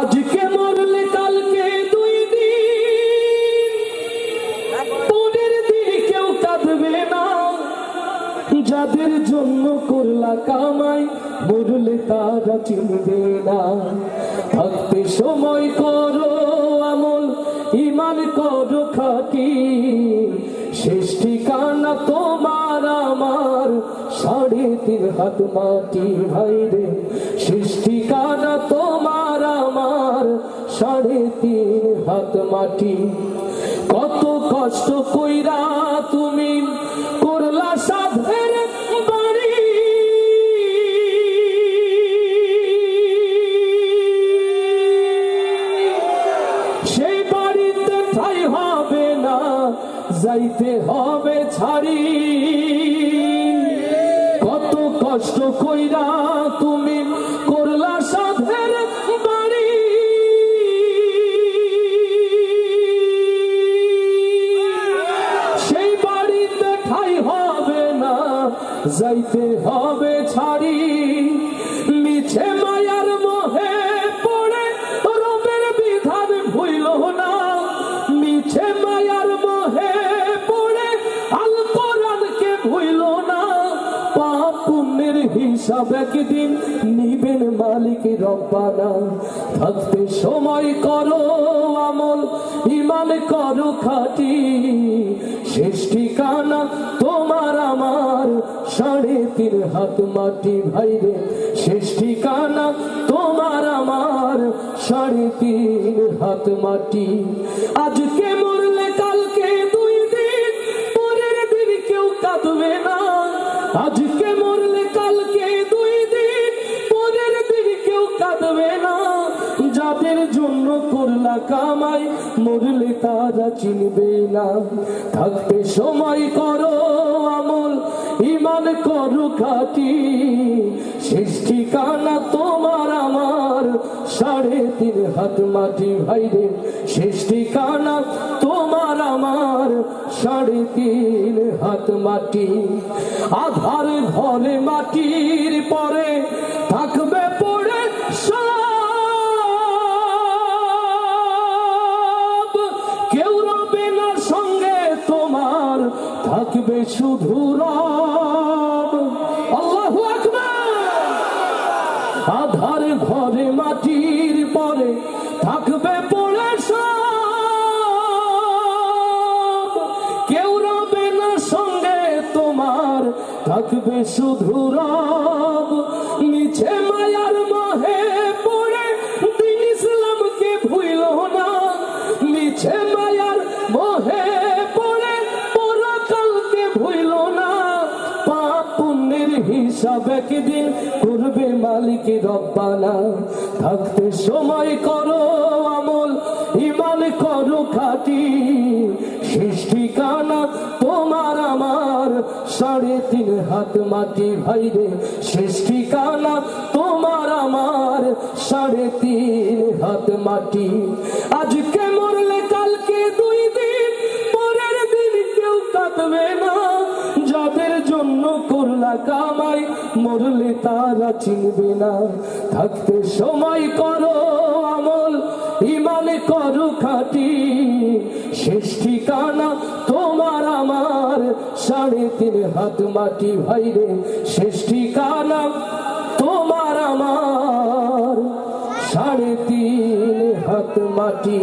আজকে মরলে কালকে দুই দিন। পরের দিন কেউ কাঁদবে না। যাদের জন্য করলা কামাই, মরলে তারা চিনবে না। থাকতে সময় করো আমল ইমান করো খাটি শেষ ঠিকানা তোমার আমার, সাড়ে তিন হাত মাটি ভাই রে শেষ ঠিকানা তোমার সাড়ে তিন হাত মাটি। কত কষ্ট কইরা তুমি করলা সাধের যাইতে হবে ছাড়ি। কত কষ্ট কইরা তুমি যাইতে হবে ছাড়ি। মিছে মায়ার মোহে পড়ে রবের বিধান ভুইল না। মিছে মায়ার মোহে পড়ে আল কোরআনকে ভুইল না। পাপ পুণ্যের হিসাব একদিন নিবেন মালিক রব্বানা। থাকতে সময় করো আমল ইমান করো খাটি। শেষ ঠিকানা তোমার আমার। সাড়ে তিন হাত মাটি ভাইরে, শেষ ঠিকানা তোমার আমার। সাড়ে তিন হাত মাটি। আজকে মরলে কালকে দুই দিন, পরের দিন কেউ কাঁদবে না। আজকে মরলে কালকে দুই দিন, পরের দিন কেউ কাঁদবে না। যাদের জন্য করলা কামাই, মরলে তারা চিনবে না। থাকতে সময় করো আমল ইমান করো খাটি। শেষ ঠিকানা তোমার আমার। সাড়ে তিন হাত মাটি ভাইরে শেষ ঠিকানা তোমার আমার। সাড়ে তিন হাত মাটি। আধার ঘরে মাটির পরে থাকবে পড়ে সব। কেউ থাকবে শুধু রব। আধার ঘরে মাটির পরে থাকবে পড়ে কেউ রবে না সঙ্গে তোমার, থাকবে শুধু রব। হিসাব একদিন? করবে মালিক রব্বানা। থাকতে সময় করো আমল ইমান করো খাটি। শেষ ঠিকানা তোমার আমার। সাড়ে তিন হাত মাটি ভাইরে, শেষ ঠিকানা তোমার আমার। সাড়ে তিন হাত মাটি। আজকে মরলে কালকে দুই দিন, পরের দিন কেউ কাঁদবে না। যাদের জন্য করলা কামাই মরলে তারা চিনবে না। থাকতে সময় করো আমল ইমানে করো খাটি। শেষ ঠিকানা তোমার আমার। সাড়ে তিন হাত মাটি ভাইরে শেষ ঠিকানা তোমার আমার। সাড়ে তিন হাত মাটি